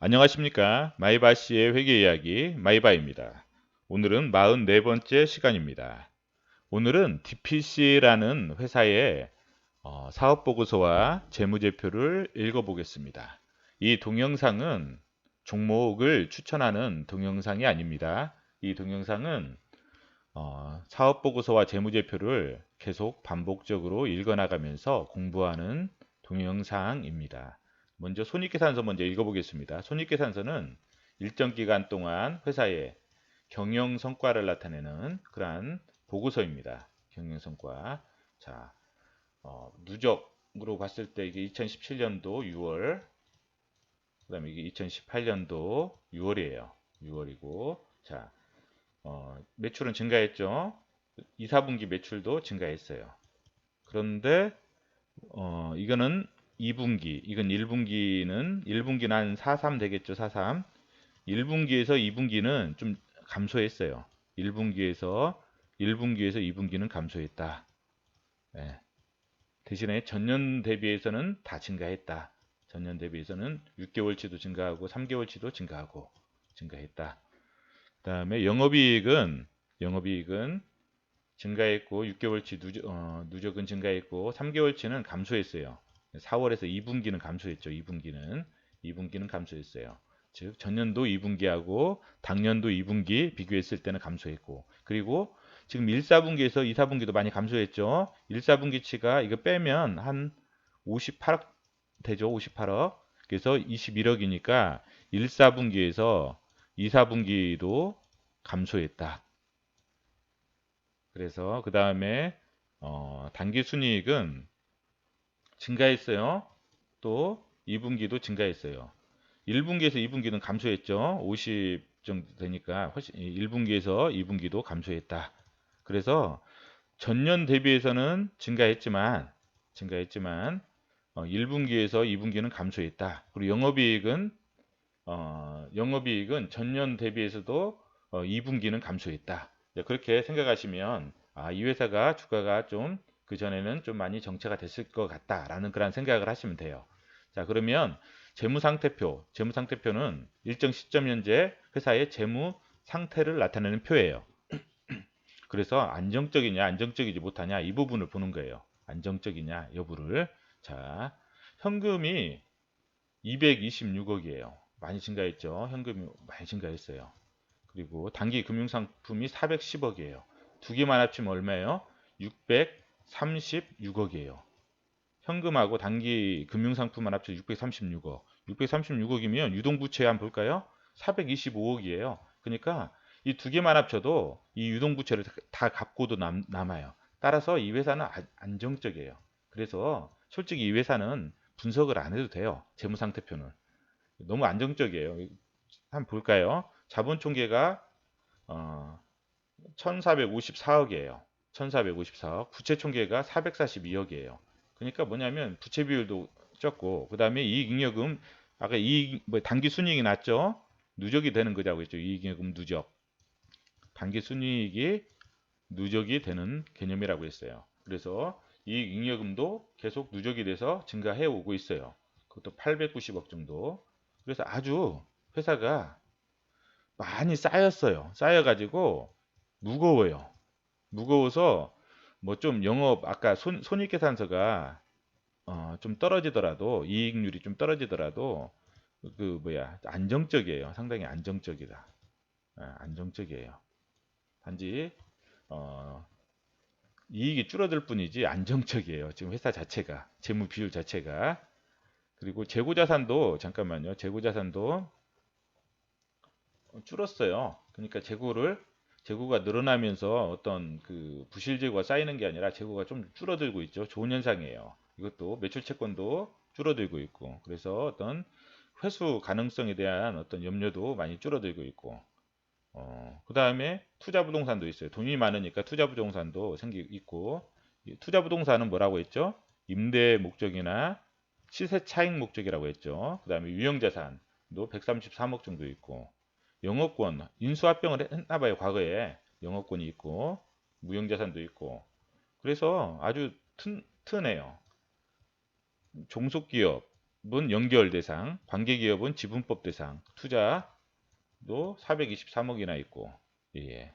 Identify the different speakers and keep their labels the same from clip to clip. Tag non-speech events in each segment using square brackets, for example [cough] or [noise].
Speaker 1: 안녕하십니까 마이바씨의 회계 이야기 마이바입니다. 오늘은 44번째 시간입니다. 오늘은 DPC라는 회사의 어, 사업보고서와 재무제표를 읽어보겠습니다. 이 동영상은 종목을 추천하는 동영상이 아닙니다. 이 동영상은 어, 사업보고서와 재무제표를 계속 반복적으로 읽어나가면서 공부하는 동영상입니다. 먼저 손익계산서 먼저 읽어보겠습니다. 손익계산서는 일정 기간 동안 회사의 경영 성과를 나타내는 그러한 보고서입니다. 경영 성과. 자, 어, 누적으로 봤을 때 이게 2017년도 6월, 그 다음에 이게 2018년도 6월이에요. 6월이고, 자, 어, 매출은 증가했죠. 2, 4분기 매출도 증가했어요. 그런데, 어, 이거는 2분기, 이건 1분기는 1분기는 한 43 되겠죠, 43. 1분기에서 2분기는 좀 감소했어요. 1분기에서 1분기에서 2분기는 감소했다. 네. 대신에 전년 대비해서는 다 증가했다. 전년 대비해서는 6개월치도 증가하고 3개월치도 증가하고 증가했다. 그 다음에 영업이익은 영업이익은 증가했고 6개월치 누적, 어, 누적은 증가했고 3개월치는 감소했어요. 4월에서 2분기는 감소했죠. 2분기는 2분기는 감소했어요. 즉 전년도 2분기하고 당년도 2분기 비교했을 때는 감소했고 그리고 지금 1, 4분기에서 2, 4분기도 많이 감소했죠. 1, 4분기치가 이거 빼면 한 58억 되죠. 58억. 그래서 21억이니까 1, 4분기에서 2, 4분기도 감소했다. 그래서 그 다음에 어, 단기 순이익은 증가했어요. 또 2분기도 증가했어요. 1분기에서 2분기는 감소했죠. 50 정도 되니까 훨씬 1분기에서 2분기도 감소했다. 그래서 전년 대비해서는 증가했지만 증가했지만 어, 1분기에서 2분기는 감소했다. 그리고 영업이익은 어, 영업이익은 전년 대비해서도 어, 2분기는 감소했다. 그렇게 생각하시면 아, 이 회사가 주가가 좀 그 전에는 좀 많이 정체가 됐을 것 같다라는 그런 생각을 하시면 돼요. 자 그러면 재무상태표, 재무상태표는 일정 시점 현재 회사의 재무 상태를 나타내는 표예요. [clears throat] 그래서 안정적이냐 안정적이지 못하냐 이 부분을 보는 거예요. 안정적이냐 여부를. 자 현금이 226억이에요. 많이 증가했죠. 현금이 많이 증가했어요. 그리고 단기 금융상품이 410억이에요. 두 개만 합치면 얼마예요? 636억이에요. 현금하고 단기 금융상품만 합쳐 636억. 636억이면 유동부채 한번 볼까요? 425억이에요. 그러니까 이 두 개만 합쳐도 이 유동부채를 다 갚고도 남, 남아요. 따라서 이 회사는 아, 안정적이에요. 그래서 솔직히 이 회사는 분석을 안 해도 돼요. 재무상태표는. 너무 안정적이에요. 한번 볼까요? 자본총계가 어, 1454억이에요. 1454억. 부채 총계가 442억이에요. 그러니까 뭐냐면 부채 비율도 적고 그 다음에 이익잉여금 아까 이익 뭐 단기 순이익이 낮죠? 누적이 되는 거자고 했죠. 이익잉여금 누적. 단기 순이익이 누적이 되는 개념이라고 했어요. 그래서 이익잉여금도 계속 누적이 돼서 증가해 오고 있어요. 그것도 890억 정도. 그래서 아주 회사가 많이 쌓였어요. 쌓여 가지고 무거워요 무거워서 뭐 좀 영업 아까 손, 손익계산서가 어, 좀 떨어지더라도 이익률이 좀 떨어지더라도 그 뭐야 안정적이에요. 상당히 안정적이다. 아, 안정적이에요. 단지 어, 이익이 줄어들 뿐이지 안정적이에요. 지금 회사 자체가 재무 비율 자체가 그리고 재고자산도 잠깐만요. 재고자산도 줄었어요. 그러니까 재고를 재고가 늘어나면서 어떤 그 부실 재고가 쌓이는 게 아니라 재고가 좀 줄어들고 있죠. 좋은 현상이에요. 이것도 매출 채권도 줄어들고 있고 그래서 어떤 회수 가능성에 대한 어떤 염려도 많이 줄어들고 있고 어, 그 다음에 투자 부동산도 있어요. 돈이 많으니까 투자 부동산도 생기 있고 투자 부동산은 뭐라고 했죠? 임대 목적이나 시세 차익 목적이라고 했죠. 그 다음에 유형자산도 133억 정도 있고 영어권 인수합병을 했나봐요 과거에 영어권이 있고 무형자산도 있고 그래서 아주 튼, 튼해요 종속기업 연결 대상, 관계기업은 지분법 대상, 투자도 423억이나 있고, 예.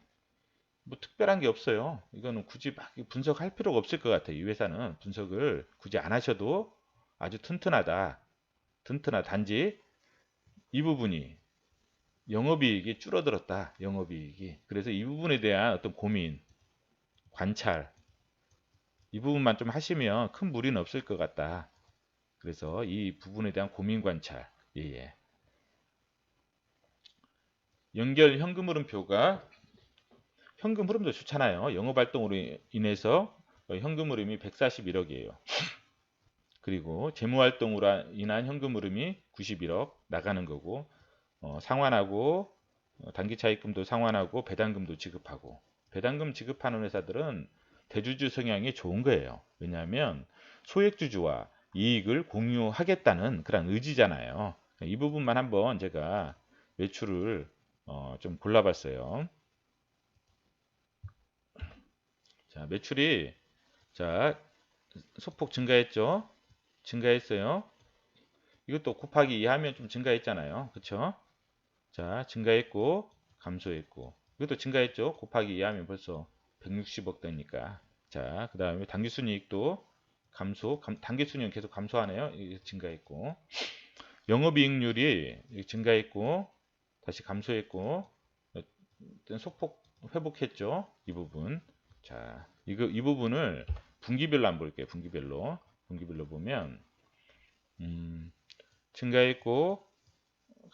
Speaker 1: 뭐 특별한 게 없어요. 이거는 굳이 막 분석할 필요가 없을 것 같아요. 이 회사는 분석을 굳이 안 하셔도 아주 튼튼하다. 튼튼하다. 단지 이 부분이 영업이익이 줄어들었다. 영업이익이. 그래서 이 부분에 대한 어떤 고민, 관찰, 이 부분만 좀 하시면 큰 무리는 없을 것 같다. 그래서 이 부분에 대한 고민 관찰. 예, 예. 연결 현금 흐름표가 현금 흐름도 좋잖아요. 영업 활동으로 인해서 현금 흐름이 141억이에요. 그리고 재무 활동으로 인한 현금 흐름이 91억 나가는 거고 어, 상환하고 어, 단기 차입금도 상환하고 배당금도 지급하고 배당금 지급하는 회사들은 대주주 성향이 좋은 거예요. 왜냐하면 소액주주와 이익을 공유하겠다는 그런 의지잖아요. 이 부분만 한번 제가 매출을 어, 좀 골라봤어요. 자, 매출이 자 소폭 증가했죠. 증가했어요. 이것도 곱하기 2 하면 좀 증가했잖아요. 그쵸? 자, 증가했고 감소했고 이것도 증가했죠. 곱하기 2 하면 벌써 160억 되니까. 자, 그 다음에 당기순이익도 감소, 감, 당기순이익은 계속 감소하네요. 증가했고 영업이익률이 증가했고 다시 감소했고 소폭 회복했죠. 이 부분. 자, 이거 이 부분을 분기별로 한번 볼게요. 분기별로. 분기별로 보면 음, 증가했고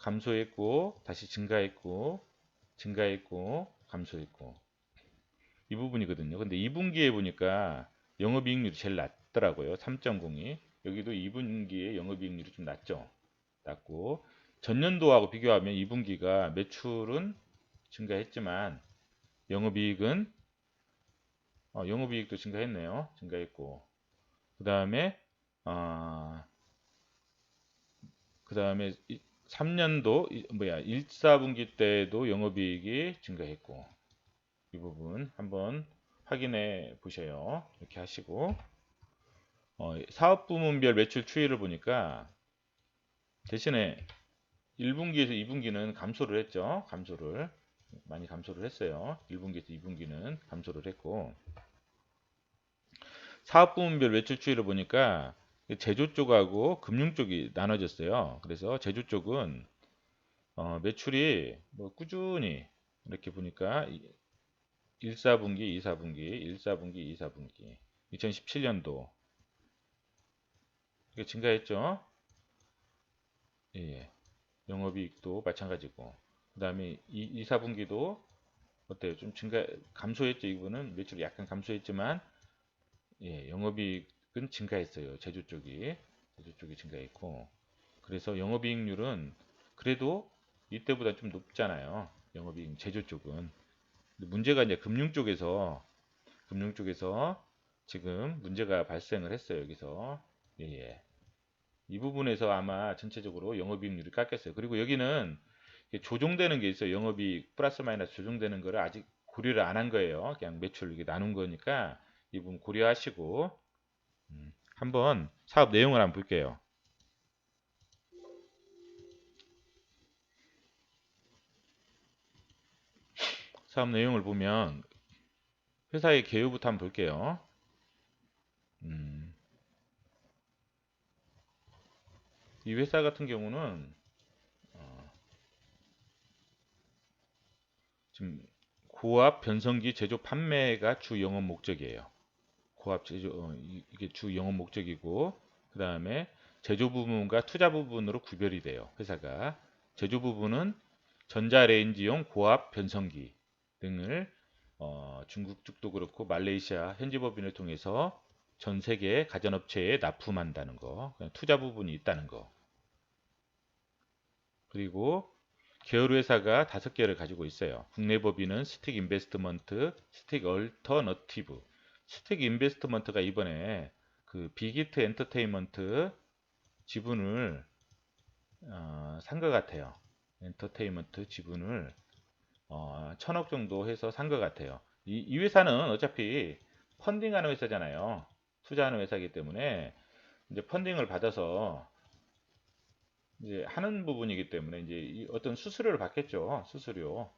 Speaker 1: 감소했고 다시 증가했고 증가했고 감소했고 이 부분이거든요. 근데 2분기에 보니까 영업이익률이 제일 낮더라고요. 3.02 여기도 2분기에 영업이익률이 좀 낮죠. 낮고 전년도하고 비교하면 2분기가 매출은 증가했지만 영업이익은 어, 영업이익도 증가했네요. 증가했고 그 다음에 어, 그 다음에 3년도 뭐야 1, 4분기 때도 영업이익이 증가했고 이 부분 한번 확인해 보셔요. 이렇게 하시고 어, 사업 부문별 매출 추이를 보니까 대신에 1분기에서 2분기는 감소를 했죠. 감소를 많이 감소를 했어요. 1분기에서 2분기는 감소를 했고 사업 부문별 매출 추이를 보니까 제조 쪽하고 금융 쪽이 나눠졌어요. 그래서 제조 쪽은 어, 매출이 뭐 꾸준히 이렇게 보니까 1, 4분기, 2, 4분기, 1, 4분기, 2, 4분기 2017년도 이게 증가했죠. 예, 영업이익도 마찬가지고 그 다음에 2, 2, 4분기도 어때요? 좀 증가 감소했죠. 이거는 매출이 약간 감소했지만 예, 영업이익 은 증가했어요. 제조 쪽이 제조 쪽이 증가했고 그래서 영업이익률은 그래도 이때보다 좀 높잖아요. 영업이익 제조 쪽은 문제가 이제 금융 쪽에서 금융 쪽에서 지금 문제가 발생을 했어요. 여기서 예, 예. 이 부분에서 아마 전체적으로 영업이익률이 깎였어요. 그리고 여기는 조정되는 게 있어요. 영업이익 플러스 마이너스 조정되는 거를 아직 고려를 안 한 거예요. 그냥 매출 이게 나눈 거니까 이 부분 고려하시고 음, 한번 사업 내용을 한번 볼게요. 사업 내용을 보면 회사의 개요부터 한번 볼게요. 음, 이 회사 같은 경우는 어, 지금 고압 변성기 제조 판매가 주 영업 목적이에요. 고압 제조 어, 이게 주 영업 목적이고 그 다음에 제조 부분과 투자 부분으로 구별이 돼요. 회사가 제조 부분은 전자레인지용 고압 변성기 등을 어, 중국 쪽도 그렇고 말레이시아 현지 법인을 통해서 전 세계 가전업체에 납품한다는 거, 투자 부분이 있다는 거. 그리고 계열 회사가 다섯 개를 가지고 있어요. 국내 법인은 스틱 인베스트먼트, 스틱 얼터너티브. 스틱 인베스트먼트가 이번에 그 비기트 엔터테인먼트 지분을 어, 산 것 같아요. 엔터테인먼트 지분을 어, 천억 정도 해서 산 것 같아요. 이, 이, 회사는 어차피 펀딩하는 회사잖아요. 투자하는 회사이기 때문에 이제 펀딩을 받아서 이제 하는 부분이기 때문에 이제 이 어떤 수수료를 받겠죠. 수수료.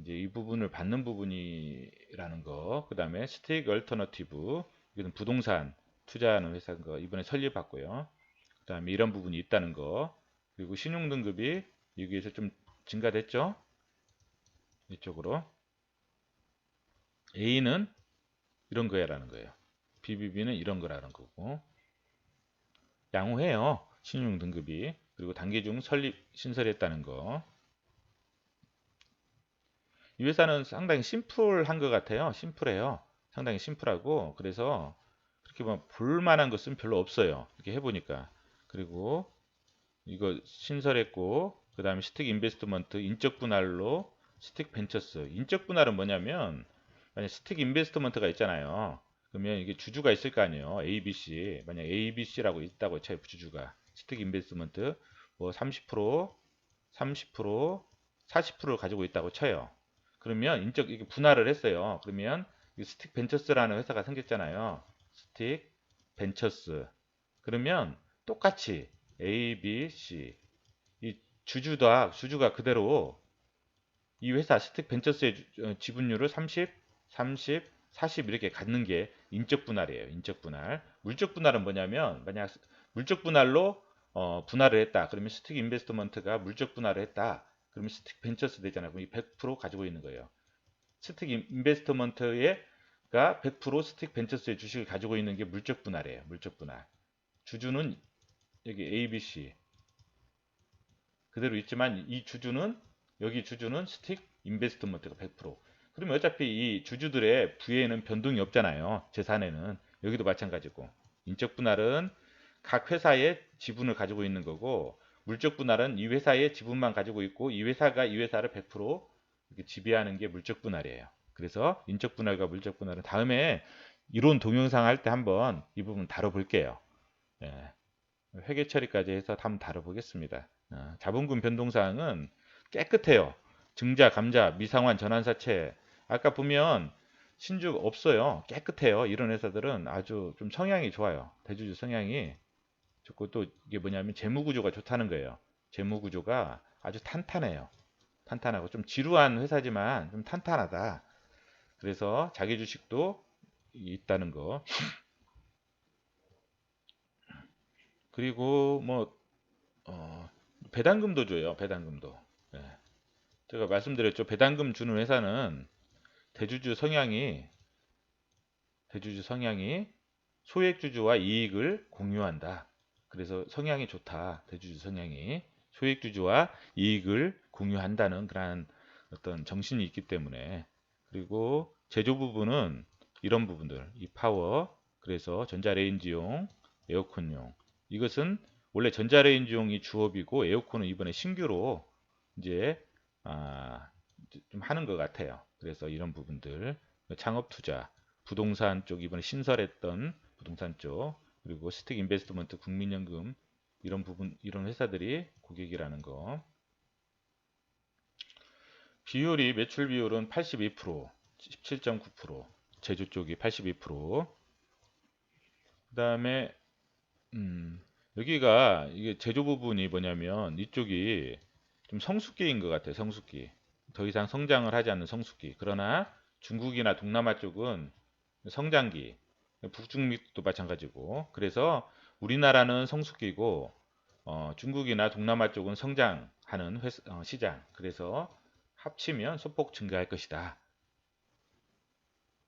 Speaker 1: 이제 이 부분을 받는 부분이라는 거. 그 다음에 스테이크 얼터너티브. 이거는 부동산 투자하는 회사인 거 이번에 설립받고요. 그 다음에 이런 부분이 있다는 거. 그리고 신용 등급이 여기에서 좀 증가됐죠. 이쪽으로. A는 이런 거야라는 거예요. BBB는 이런 거라는 거고. 양호해요. 신용 등급이. 그리고 단기 중 설립 신설했다는 거. 이 회사는 상당히 심플한 것 같아요. 심플해요. 상당히 심플하고 그래서 그렇게 뭐 볼만한 것은 별로 없어요. 이렇게 해보니까. 그리고 이거 신설했고 그 다음에 스틱 인베스트먼트 인적 분할로 스틱 벤처스 인적 분할은 뭐냐면 만약 스틱 인베스트먼트가 있잖아요. 그러면 이게 주주가 있을 거 아니에요. ABC 만약 ABC라고 있다고 쳐요. 주주가 스틱 인베스트먼트 뭐 30% 30% 40%를 가지고 있다고 쳐요. 그러면 인적 이게 분할을 했어요. 그러면 이 스틱 벤처스라는 회사가 생겼잖아요. 스틱 벤처스. 그러면 똑같이 A, B, C 이 주주다 주주가 그대로 이 회사 스틱 벤처스의 주- 어, 지분율을 30, 30, 40 이렇게 갖는 게 인적 분할이에요. 인적 분할. 물적 분할은 뭐냐면 만약 스- 물적 분할로 어, 분할을 했다. 그러면 스틱 인베스트먼트가 물적 분할을 했다. 그러면 스틱 벤처스 되잖아요. 그럼 이100% 가지고 있는 거예요. 스틱 인베스트먼트가 100% 스틱 벤처스의 주식을 가지고 있는 게 물적 분할이에요. 물적 분할. 주주는 여기 ABC 그대로 있지만 이 주주는 여기 주주는 스틱 인베스트먼트가 100%. 그러면 어차피 이 주주들의 부에는 변동이 없잖아요. 재산에는 여기도 마찬가지고 인적 분할은 각 회사의 지분을 가지고 있는 거고 물적 분할은 이 회사의 지분만 가지고 있고 이 회사가 이 회사를 100% 이렇게 지배하는 게 물적 분할이에요. 그래서 인적 분할과 물적 분할은 다음에 이론 동영상 할 때 한번 이 부분 다뤄볼게요. 예. 회계 처리까지 해서 한번 다뤄보겠습니다. 어, 자본금 변동사항은 깨끗해요. 증자, 감자, 미상환, 전환사채. 아까 보면 신주 없어요. 깨끗해요. 이런 회사들은 아주 좀 성향이 좋아요. 대주주 성향이 좋고 또 이게 뭐냐면 재무구조가 좋다는 거예요. 재무구조가 아주 탄탄해요. 탄탄하고 좀 지루한 회사지만 좀 탄탄하다. 그래서 자기 주식도 있다는 거. 그리고 뭐 어, 배당금도 줘요. 배당금도. 예. 제가 말씀드렸죠. 배당금 주는 회사는 대주주 성향이 대주주 성향이 소액주주와 이익을 공유한다. 그래서 성향이 좋다. 대주주 성향이. 소액주주와 이익을 공유한다는 그러한 어떤 정신이 있기 때문에. 그리고 제조 부분은 이런 부분들. 이 파워. 그래서 전자레인지용 에어컨용. 이것은 원래 전자레인지용이 주업이고 에어컨은 이번에 신규로 이제 아, 좀 하는 것 같아요. 그래서 이런 부분들. 창업 투자, 부동산 쪽 이번에 신설했던 부동산 쪽 그리고 스틱 인베스트먼트, 국민연금 이런 부분 이런 회사들이 고객이라는 거. 비율이 매출 비율은 82%, 17.9%, 제조 쪽이 82%. 그다음에 음, 여기가 이게 제조 부분이 뭐냐면 이쪽이 좀 성숙기인 것 같아요. 성숙기. 더 이상 성장을 하지 않는 성숙기. 그러나 중국이나 동남아 쪽은 성장기. 북중미도 마찬가지고. 그래서 우리나라는 성숙기고 어, 중국이나 동남아 쪽은 성장하는 회사- 어, 시장. 그래서 합치면 소폭 증가할 것이다.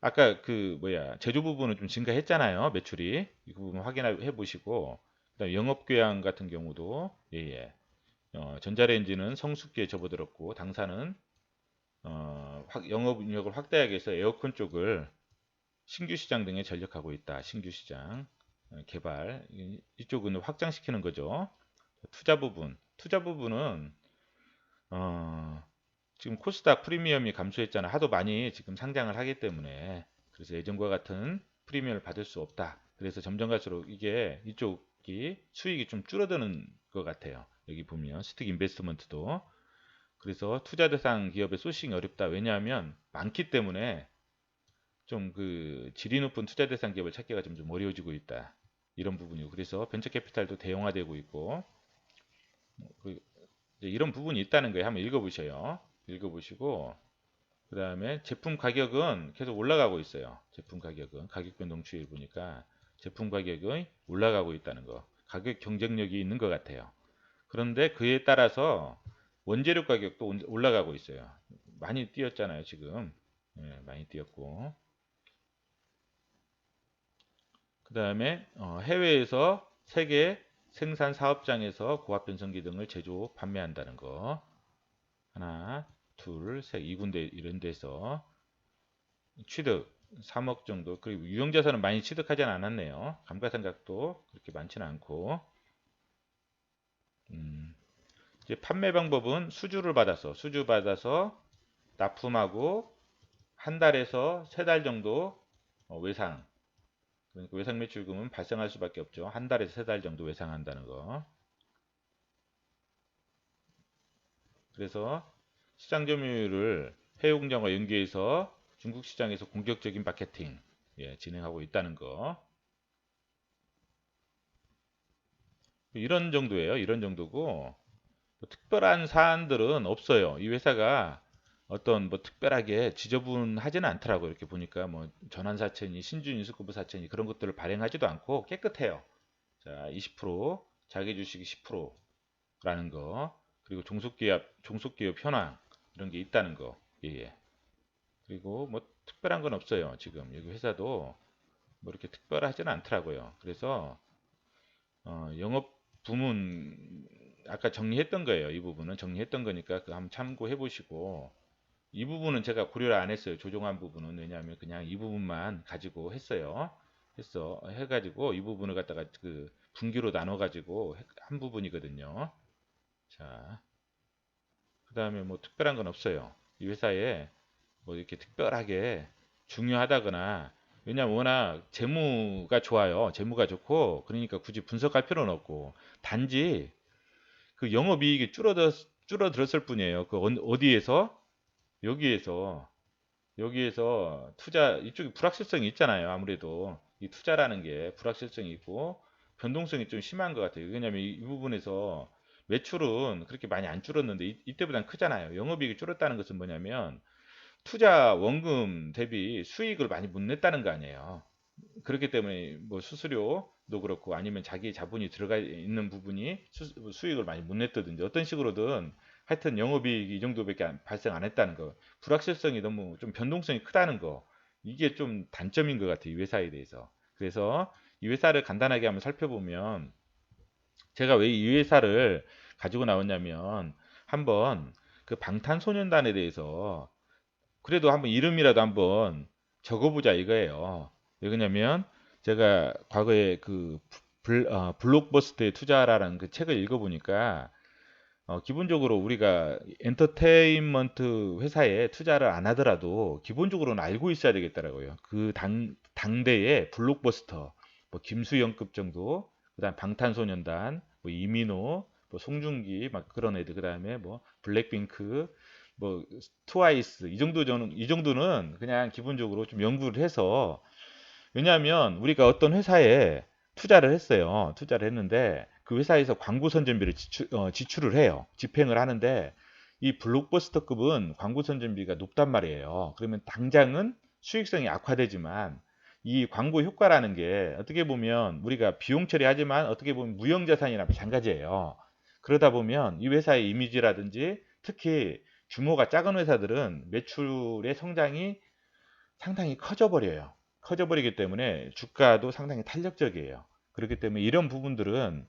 Speaker 1: 아까 그 뭐야 제조 부분은 좀 증가했잖아요. 매출이 이 부분 확인해 보시고 그다음 영업교양 같은 경우도 예예. 어, 전자레인지는 성숙기에 접어들었고 당사는 어, 확- 영업력을 확대하기 위해서 에어컨 쪽을 신규 시장 등에 전력하고 있다. 신규 시장 어, 개발 이- 이쪽은 확장시키는 거죠. 투자 부분 투자 부분은 어, 지금 코스닥 프리미엄이 감소했잖아. 하도 많이 지금 상장을 하기 때문에 그래서 예전과 같은 프리미엄을 받을 수 없다. 그래서 점점 갈수록 이게 이쪽이 수익이 좀 줄어드는 것 같아요. 여기 보면 스틱 인베스트먼트도 그래서 투자 대상 기업의 소싱이 어렵다. 왜냐하면 많기 때문에 좀 그 질이 높은 투자 대상 기업을 찾기가 좀, 좀 어려워지고 있다. 이런 부분이고 그래서 벤처 캐피탈도 대형화되고 있고 그 이제 이런 부분이 있다는 거예요. 한번 읽어보셔요. 읽어보시고 그 다음에 제품 가격은 계속 올라가고 있어요. 제품 가격은 가격 변동 추이를 보니까 제품 가격이 올라가고 있다는 거. 가격 경쟁력이 있는 것 같아요. 그런데 그에 따라서 원재료 가격도 온- 올라가고 있어요. 많이 뛰었잖아요, 지금. 예, 많이 뛰었고. 그 다음에 어, 해외에서 세계 생산 사업장에서 고압 변성기 등을 제조 판매한다는 거. 하나, 둘, 셋, 이 군데 이런 데서 취득 3억 정도. 그리고 유형자산은 많이 취득하지 않았네요. 감가상각도 그렇게 많지는 않고. 음, 이제 판매 방법은 수주를 받아서 수주 받아서 납품하고 한 달에서 세 달 정도 어, 외상 그러니까 외상 매출금은 발생할 수밖에 없죠. 한 달에서 세 달 정도 외상한다는 거. 그래서 시장 점유율을 해외 공장과 연계해서 중국 시장에서 공격적인 마케팅 예, 진행하고 있다는 거. 이런 정도예요. 이런 정도고 뭐 특별한 사안들은 없어요. 이 회사가 어떤 뭐 특별하게 지저분하지는 않더라고요. 이렇게 보니까 뭐 전환 사채니 신주인수급부 사채니 그런 것들을 발행하지도 않고 깨끗해요. 자, 20% 자기 주식이 10%라는 거 그리고 종속기업 종속기업 현황 이런 게 있다는 거. 예, 예. 그리고 뭐 특별한 건 없어요. 지금 여기 회사도 뭐 이렇게 특별하지는 않더라고요. 그래서 어, 영업 부문 아까 정리했던 거예요. 이 부분은 정리했던 거니까 그 한번 참고해 보시고 이 부분은 제가 고려를 안 했어요. 조정한 부분은 왜냐하면 그냥 이 부분만 가지고 했어요. 했어 해가지고 이 부분을 갖다가 그 분기로 나눠 가지고 한 부분이거든요. 자, 그 다음에 뭐 특별한 건 없어요. 이 회사에 뭐 이렇게 특별하게 중요하다거나 왜냐면 워낙 재무가 좋아요. 재무가 좋고 그러니까 굳이 분석할 필요는 없고 단지 그 영업이익이 줄어들 줄어들었을 뿐이에요. 그 어- 어디에서 여기에서 여기에서 투자 이쪽이 불확실성이 있잖아요. 아무래도 이 투자라는 게 불확실성이 있고 변동성이 좀 심한 것 같아요. 왜냐하면 이, 이 부분에서 매출은 그렇게 많이 안 줄었는데 이, 이때보단 크잖아요. 영업이익이 줄었다는 것은 뭐냐면 투자 원금 대비 수익을 많이 못 냈다는 거 아니에요. 그렇기 때문에 뭐 수수료도 그렇고 아니면 자기 자본이 들어가 있는 부분이 수, 익을 많이 못 냈다든지 어떤 식으로든 하여튼 영업이익이 이 정도밖에 안- 발생 안 했다는 거. 불확실성이 너무 좀 변동성이 크다는 거. 이게 좀 단점인 것 같아요 이 회사에 대해서. 그래서 이 회사를 간단하게 한번 살펴보면 제가 왜 이 회사를 가지고 나왔냐면 한번 그 방탄소년단에 대해서 그래도 한번 이름이라도 한번 적어보자 이거예요. 왜 그러냐면 제가 과거에 그 블, 어, 블록버스터의 투자라는 그 책을 읽어보니까 어, 기본적으로 우리가 엔터테인먼트 회사에 투자를 안 하더라도 기본적으로는 알고 있어야 되겠더라고요. 그 당, 당대의 블록버스터, 뭐 김수영급 정도, 그 다음 방탄소년단, 뭐 이민호, 뭐 송중기 막 그런 애들, 그 다음에 뭐 블랙핑크, 뭐 트와이스 이 정도 저는 이 정도는 그냥 기본적으로 좀 연구를 해서 왜냐하면 우리가 어떤 회사에 투자를 했어요. 투자를 했는데 그 회사에서 광고 선전비를 지출, 어, 지출을 해요. 집행을 하는데 이 블록버스터급은 광고 선전비가 높단 말이에요. 그러면 당장은 수익성이 악화되지만 이 광고 효과라는 게 어떻게 보면 우리가 비용 처리하지만 어떻게 보면 무형자산이나 마찬가지예요. 그러다 보면 이 회사의 이미지라든지 특히 규모가 작은 회사들은 매출의 성장이 상당히 커져 버려요. 커져 버리기 때문에 주가도 상당히 탄력적이에요. 그렇기 때문에 이런 부분들은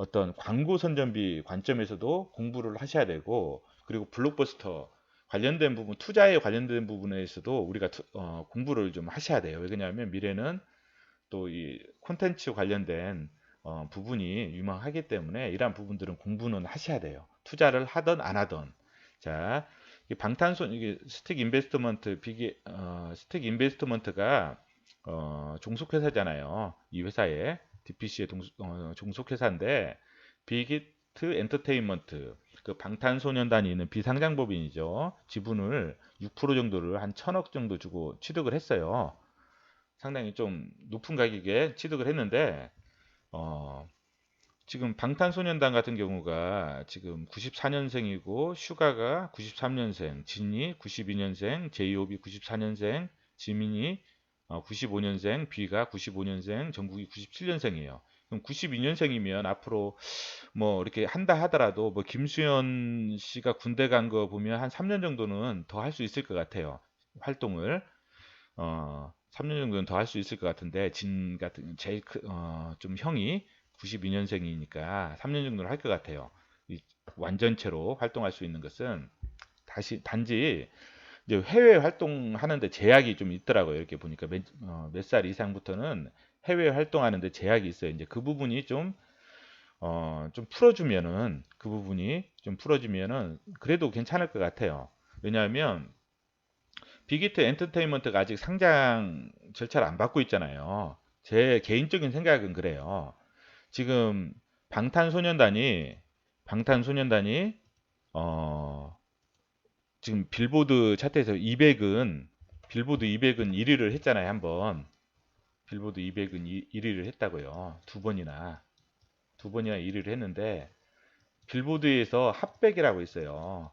Speaker 1: 어떤 광고 선전비 관점에서도 공부를 하셔야 되고 그리고 블록버스터 관련된 부분 투자에 관련된 부분에서도 우리가 투- 어, 공부를 좀 하셔야 돼요. 왜냐하면 미래는 또 이 콘텐츠 관련된 어, 부분이 유망하기 때문에 이러한 부분들은 공부는 하셔야 돼요. 투자를 하든 안 하든. 자, 이 방탄소 이게 스틱 인베스트먼트 비기 어, 스틱 인베스트먼트가 어, 종속회사잖아요. 이 회사에 DPC의 동, 어, 종속회사인데 빅히트 엔터테인먼트 그 방탄소년단이 있는 비상장법인이죠. 지분을 6% 정도를 한 천억 정도 주고 취득을 했어요. 상당히 좀 높은 가격에 취득을 했는데 어, 지금 방탄소년단 같은 경우가 지금 94년생이고 슈가가 93년생, 진이 92년생, 제이홉이 94년생, 지민이 어, 95년생, 비가 95년생, 정국이 97년생이에요. 그럼 92년생이면 앞으로 뭐 이렇게 한다 하더라도 뭐 김수현 씨가 군대 간 거 보면 한 3년 정도는 더 할 수 있을 것 같아요. 활동을 어 3년 정도는 더 할 수 있을 것 같은데 진 같은 제일 크, 어, 좀 형이 92년생이니까 3년 정도는 할 것 같아요. 이 완전체로 활동할 수 있는 것은 다시 단지 이제 해외 활동하는데 제약이 좀 있더라고요. 이렇게 보니까 몇살 이상부터는 해외 활동하는데 제약이 있어요. 이제 그 부분이 좀 어, 좀 풀어주면은 그 부분이 좀 풀어주면은 그래도 괜찮을 것 같아요. 왜냐하면 빅히트 엔터테인먼트가 아직 상장 절차를 안 받고 있잖아요. 제 개인적인 생각은 그래요. 지금 방탄소년단이 방탄소년단이 어 지금 빌보드 차트에서 200은 빌보드 200은 1위를 했잖아요 한번. 빌보드 200은 1위를 했다고요. 두 번이나. 두 번이나 1위를 했는데 빌보드에서 핫백이라고 있어요.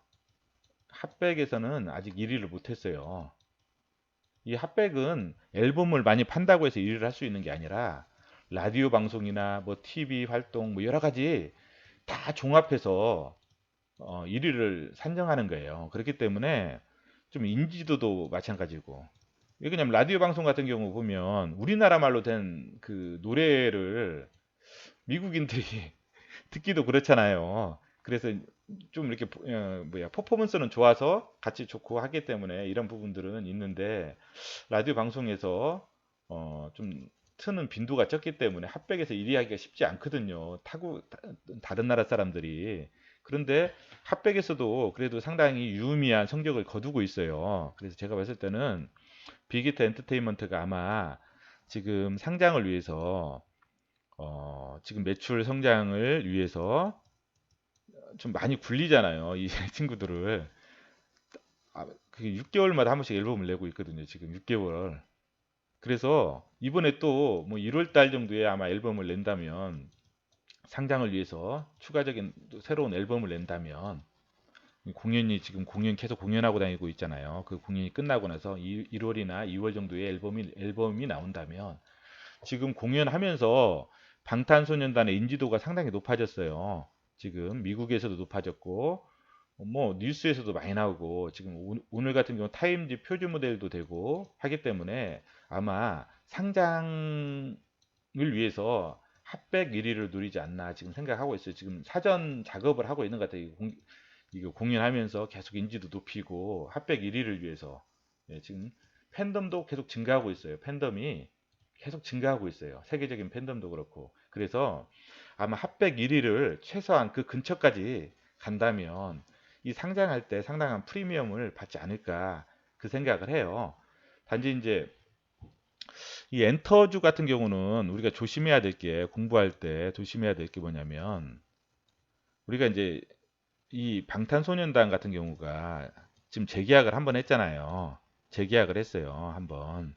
Speaker 1: 핫백에서는 아직 1위를 못했어요. 이 핫백은 앨범을 많이 판다고 해서 1위를 할 수 있는 게 아니라 라디오 방송이나 뭐 TV 활동 뭐 여러 가지 다 종합해서 어, 1위를 산정하는 거예요. 그렇기 때문에 좀 인지도도 마찬가지고. 왜냐면 라디오 방송 같은 경우 보면 우리나라 말로 된 그 노래를 미국인들이 [laughs] 듣기도 그렇잖아요. 그래서 좀 이렇게 어, 뭐야 퍼포먼스는 좋아서 같이 좋고 하기 때문에 이런 부분들은 있는데 라디오 방송에서 어, 좀 트는 빈도가 적기 때문에 핫백에서 1위 하기가 쉽지 않거든요. 타고 다 른 나라 사람들이 그런데 핫백에서도 그래도 상당히 유의미한 성적을 거두고 있어요. 그래서 제가 봤을 때는 빅히트 엔터테인먼트가 아마 지금 상장을 위해서 어, 지금 매출 성장을 위해서 좀 많이 굴리잖아요. 이 [laughs] 친구들을 아, 그게 6개월마다 한 번씩 앨범을 내고 있거든요. 지금 6개월. 그래서 이번에 또 뭐 1월 달 정도에 아마 앨범을 낸다면 상장을 위해서 추가적인 새로운 앨범을 낸다면 공연이 지금 공연 계속 공연하고 다니고 있잖아요. 그 공연이 끝나고 나서 1월이나 2월 정도에 앨범이 앨범이 나온다면 지금 공연하면서 방탄소년단의 인지도가 상당히 높아졌어요. 지금 미국에서도 높아졌고 뭐 뉴스에서도 많이 나오고 지금 오늘 같은 경우 타임지 표준 모델도 되고 하기 때문에 아마 상장을 위해서 핫백 1위를 누리지 않나 지금 생각하고 있어요. 지금 사전 작업을 하고 있는 것 같아요. 공, 이거 공연하면서 계속 인지도 높이고 핫백 1위를 위해서 예, 지금 팬덤도 계속 증가하고 있어요. 팬덤이 계속 증가하고 있어요. 세계적인 팬덤도 그렇고 그래서 아마 핫백 1위를 최소한 그 근처까지 간다면 이 상장할 때 상당한 프리미엄을 받지 않을까 그 생각을 해요. 단지 이제 이 엔터주 같은 경우는 우리가 조심해야 될 게 공부할 때 조심해야 될 게 뭐냐면 우리가 이제 이 방탄소년단 같은 경우가 지금 재계약을 한 번 했잖아요. 재계약을 했어요. 한번.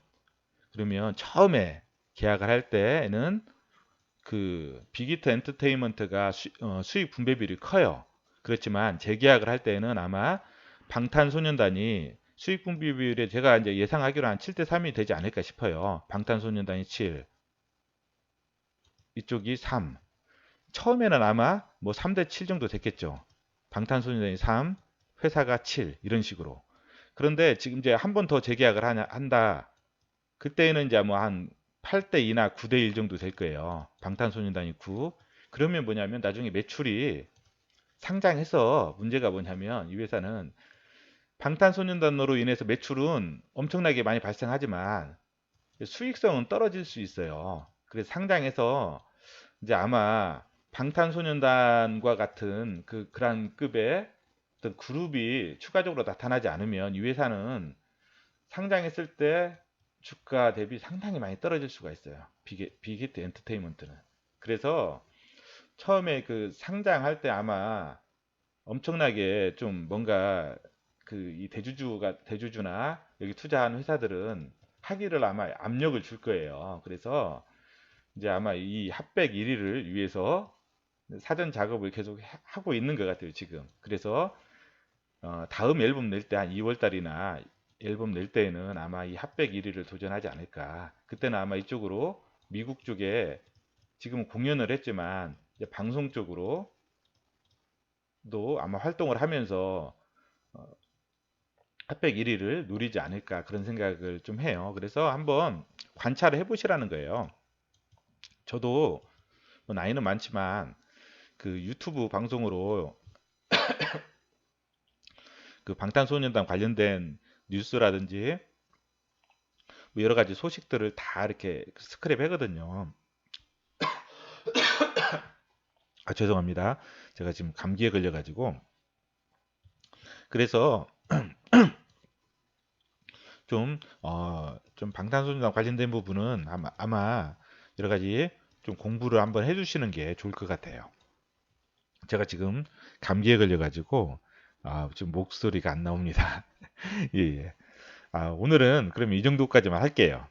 Speaker 1: 그러면 처음에 계약을 할 때는 그 빅히트 엔터테인먼트가 수, 어, 수익 분배 비율이 커요. 그렇지만 재계약을 할 때는 아마 방탄소년단이 수익 분배 비율에 제가 이제 예상하기로 한 7대 3이 되지 않을까 싶어요. 방탄소년단이 7, 이쪽이 3. 처음에는 아마 뭐 3대 7 정도 됐겠죠. 방탄소년단이 3, 회사가 7 이런 식으로. 그런데 지금 이제 한 번 더 재계약을 하냐, 한다. 그때는 이제 뭐 한 8대 2나 9대 1 정도 될 거예요. 방탄소년단이 9. 그러면 뭐냐면 나중에 매출이 상장해서 문제가 뭐냐면 이 회사는 방탄소년단으로 인해서 매출은 엄청나게 많이 발생하지만 수익성은 떨어질 수 있어요. 그래서 상장해서 이제 아마 방탄소년단과 같은 그 그란급의 어떤 그룹이 추가적으로 나타나지 않으면 이 회사는 상장했을 때 주가 대비 상당히 많이 떨어질 수가 있어요. 빅히트 엔터테인먼트는. 그래서 처음에 그 상장할 때 아마 엄청나게 좀 뭔가 그 이 대주주가 대주주나 여기 투자한 회사들은 하기를 아마 압력을 줄 거예요. 그래서 이제 아마 이 핫백 1위를 위해서 사전 작업을 계속 해- 하고 있는 것 같아요, 지금. 그래서 어, 다음 앨범 낼 때 한 2월 달이나 앨범 낼 때에는 아마 이 핫백 1위를 도전하지 않을까. 그때는 아마 이쪽으로 미국 쪽에 지금 공연을 했지만 방송 쪽으로도 아마 활동을 하면서 어, 핫백 1위를 누리지 않을까 그런 생각을 좀 해요. 그래서 한번 관찰을 해보시라는 거예요. 저도 뭐 나이는 많지만 그 유튜브 방송으로 [coughs] 그 방탄소년단 관련된 뉴스라든지 뭐 여러 가지 소식들을 다 이렇게 스크랩 하거든요. [coughs] 아, 죄송합니다. 제가 지금 감기에 걸려가지고 그래서 좀, 어, 좀 방탄소년단 관련된 부분은 아마, 아마 여러 가지 좀 공부를 한번 해주시는 게 좋을 것 같아요. 제가 지금 감기에 걸려가지고 아, 지금 목소리가 안 나옵니다. [laughs] 예, 예. 아, 오늘은 그럼 이 정도까지만 할게요.